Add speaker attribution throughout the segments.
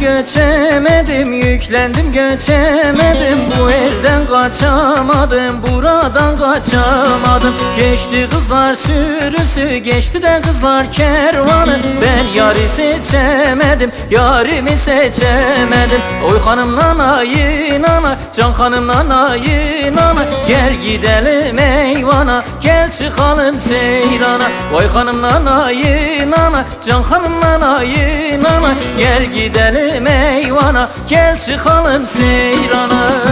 Speaker 1: geçemedim Yüklendim geçemedim. Bu elden kaçamadım Buradan kaçamadım. Geçti kızlar sürüsü Geçti de kızlar kervanı. Ben yari seçemedim Yarimi seçemedim. Oy hanım nanayı nana Can hanım nanayı nana Gel gidelim eyvana Gel çıkalım seyrana. Vay hanım nanayı nana Can hanım nanayı nana Gel gidelim eyvana. Gel çıkalım seyrana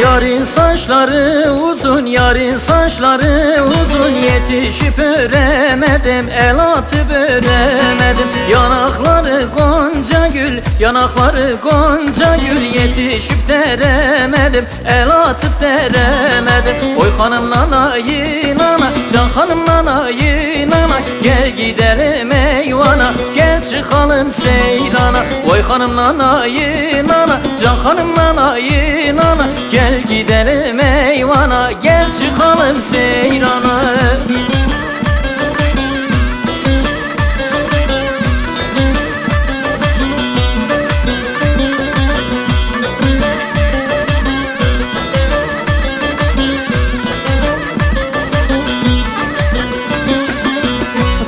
Speaker 1: Yarın saçları uzun, yarın saçları uzun. Yetişip öremedim, el atıp öremedim. Yanakları gonca gül, yanakları gonca gül. Yetişip deremedim, el atıp deremedim. Oy hanım nanayı nana, can hanım nanayı nana Gel gidelim eyvana, gel çıkalım seyrana. Oy hanım nanayı nana, can hanım nanayı nana Gel gidelim eyvana Gel çıkalım seyrana.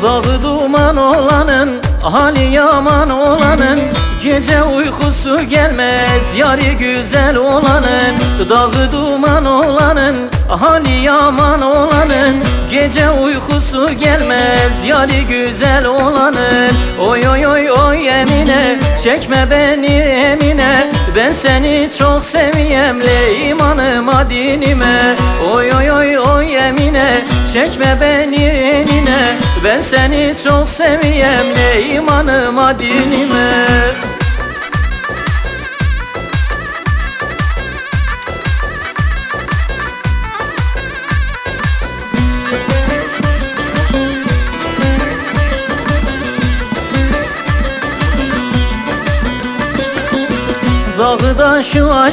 Speaker 1: Dağı duman olanın Hali yaman olanın Gece uykusu gelmez Yari güzel olanın Dağı duman olanın Hali yaman olanın. Gece uykusu gelmez Yari güzel olanın. Oy oy oy oy Emine Çekme beni Emine. Ben seni çok seviyem imanıma dinime Oy oy oy oy Emine Çekme beni enine Ben seni çok seviyem imanıma dinime. Dağda şu